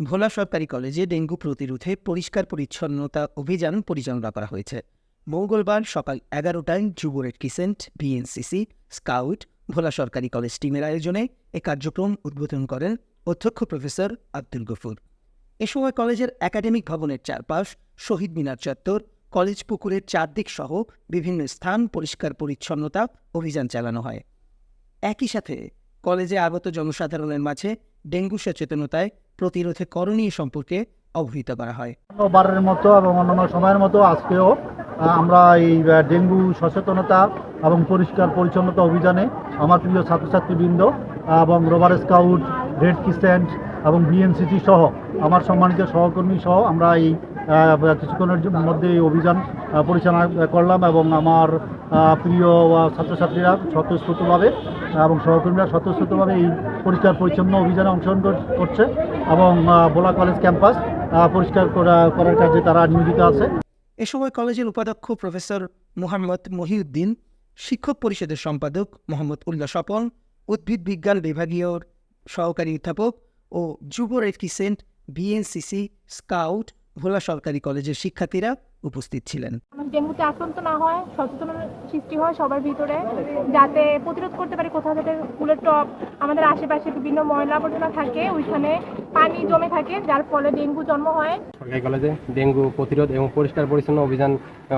ভোলা সরকারি কলেজে ডেঙ্গু প্রতিরোধে পরিষ্কার পরিচ্ছন্নতা অভিযান পরিচালনা করা হয়েছে। মঙ্গলবার সকাল এগারোটায় যুব red crescent BNCC, scout, Bhola সরকারি কলেজ টিমের আয়োজনে এ কার্যক্রম উদ্বোধন করেন অধ্যক্ষ প্রফেসর আব্দুল গফুর। এ সময় কলেজের একাডেমিক ভবনের চারপাশ শহীদ মিনার চত্বর, কলেজ পুকুরের চারদিক সহ বিভিন্ন স্থান পরিষ্কার পরিচ্ছন্নতা অভিযান চালানো হয়। একই সাথে কলেজে আগত জনসাধারণের মাঝে ডেঙ্গু সচেতনতায় প্রতিরোধে করণীয় সম্পর্কে অবহিত করা হয়। বারের মতো এবং অন্যান্য সময়ের মতো আজকেও আমরা এই ডেঙ্গু সচেতনতা এবং পরিষ্কার পরিচ্ছন্নতা অভিযানে আমার প্রিয় ছাত্রছাত্রীবৃন্দ এবং রোবার স্কাউট, রেড ক্রিসেন্ট এবং বিএনসিসি সহ, আমার সম্মানিত সহকর্মী সহ আমরা এই কিছুক্ষণের মধ্যে এই অভিযান পরিচালনা করলাম এবং আমার প্রিয় ছাত্রছাত্রীরা স্বতঃস্ফূর্তভাবে এবং সহকর্মীরা স্বতঃস্ফূর্তভাবে এই পরিষ্কার পরিচ্ছন্ন অভিযানে অংশগ্রহণ করছে এবং ভোলা কলেজ ক্যাম্পাস পরিষ্কার করা, করার কাজে তারা নিয়োজিত আছে। এ সময় কলেজের উপাধ্যক্ষ প্রফেসর মোহাম্মদ মহিউদ্দিন, শিক্ষক পরিষদের সম্পাদক মোহাম্মদ উল্লাহ স্বপন, উদ্ভিদ বিজ্ঞান বিভাগীয় সহকারী অধ্যাপক ও যুব red crescent BNCC scout Bhola সরকারি কলেজের শিক্ষার্থীরা উপস্থিত ছিলেন। ডেঙ্গুতে আক্রান্ত না হয় সচেতনতা সৃষ্টি হয় সবার ভিতরে যাতে প্রতিরোধ করতে পারি কোথাও যাতে ফুলের টপ আমাদের আশেপাশে বিভিন্ন ময়লা আবর্জনা থাকে ওইখানে পানি জমে থাকে যার ফলে ডেঙ্গু জন্ম হয়। সরকারি কলেজে ডেঙ্গু প্রতিরোধ এবং পরিষ্কার পরিচ্ছন্ন অভিযান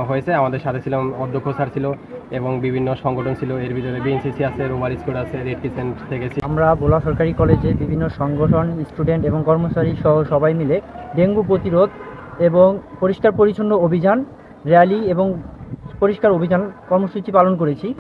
হয়েছে। আমাদের সাথে ছিল অধ্যক্ষ স্যার ছিল এবং বিভিন্ন সংগঠন ছিল। এর ভিতরে বিএনসিসি আছে রোভার স্কুল আছে রেড ক্রিসেন্ট থেকে আমরা ভোলা সরকারি কলেজে বিভিন্ন সংগঠন স্টুডেন্ট এবং কর্মচারী সহ সবাই মিলে ডেঙ্গু প্রতিরোধ এবং পরিষ্কার পরিচ্ছন্ন অভিযান র্যালি এবং পরিষ্কার অভিযান কর্মসূচি পালন করেছি।